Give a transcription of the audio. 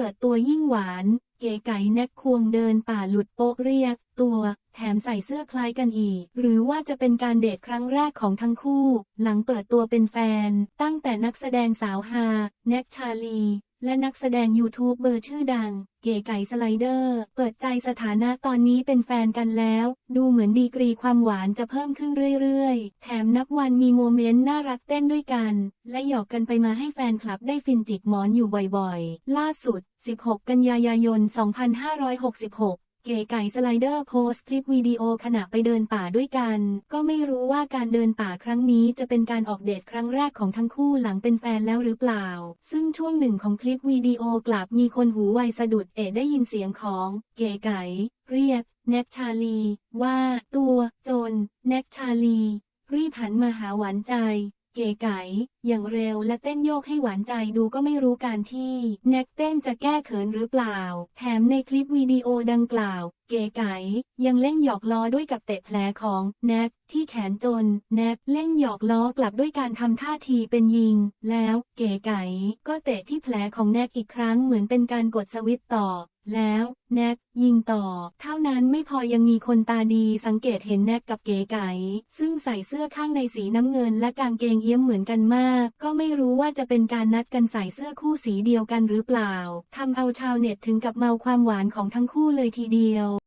ปิดตัวยิ่งหวาน เก๋ไก๋แน็กควงเดินป่าหลุดโป๊กเรียก ตัว แถมใส่เสื้อคล้ายกันอีก หรือว่าจะเป็นการเดทครั้งแรกของทั้งคู่ หลังเปิดตัวเป็นแฟน ตั้งแต่นักแสดงสาวฮาแน็กชาลี และนักแสดงยูทูบเบอร์ชื่อดัง เก๋ไก่สไลเดอร์ เปิดใจสถานะตอนนี้เป็นแฟนกันแล้ว ดูเหมือนดีกรีความหวานจะเพิ่มขึ้นเรื่อยๆ แถม นับวันมีโมเมนต์น่ารักเต้นด้วยกัน และหยอกกันไปมาให้แฟนคลับได้ฟินจิกหมอนอยู่บ่อยๆ ล่าสุด 16 กันยายน 2566เก๋ไก่สไลเดอร์โพสต์คลิปวิดีโอขณะไปเดินป่าด้วยกัน ก็ไม่รู้ว่าการเดินป่าครั้งนี้จะเป็นการออกเดทครั้งแรกของทั้งคู่หลังเป็นแฟนแล้วหรือเปล่า ซึ่งช่วงหนึ่งของคลิปวิดีโอกลับมีคนหูไวสะดุดเอะได้ยินเสียงของ เก๋ไก่เรียกแน็กชาลี ว่า ตัว จน แน็กชาลี รีบหันมาหาหวานใจ เก๋ไก๋อย่างเร็วและเต้นโยกให้หวานใจดูก็ไม่รู้การที่ แน็กเต้นจะแก้เขินหรือเปล่า แถมในคลิปวิดีโอดังกล่าว เก๋ไก๋ยังเล่นหยอกล้อด้วยกับเตะแผลของแน็กที่แขนจนแน็กเล่นหยอกล้อกลับด้วยการทำท่าทีเป็นยิง แล้วเก๋ไก๋ก็เตะที่แผลของแน็กอีกครั้งเหมือนเป็นการกดสวิตต่อแล้วแน็กยิงต่อ เท่านั้นไม่พอยังมีคนตาดีสังเกตเห็นแน็กกับเก๋ไก๋ซึ่งใส่เสื้อข้างในสีน้ำเงินและกางเกงเอี้ยมเหมือนกันมาก ก็ไม่รู้ว่าจะเป็นการนัดกันใส่เสื้อคู่สีเดียวกันหรือเปล่าทำเอาชาวเน็ตถึงกับเมาความหวานของทั้งคู่เลยทีเดียว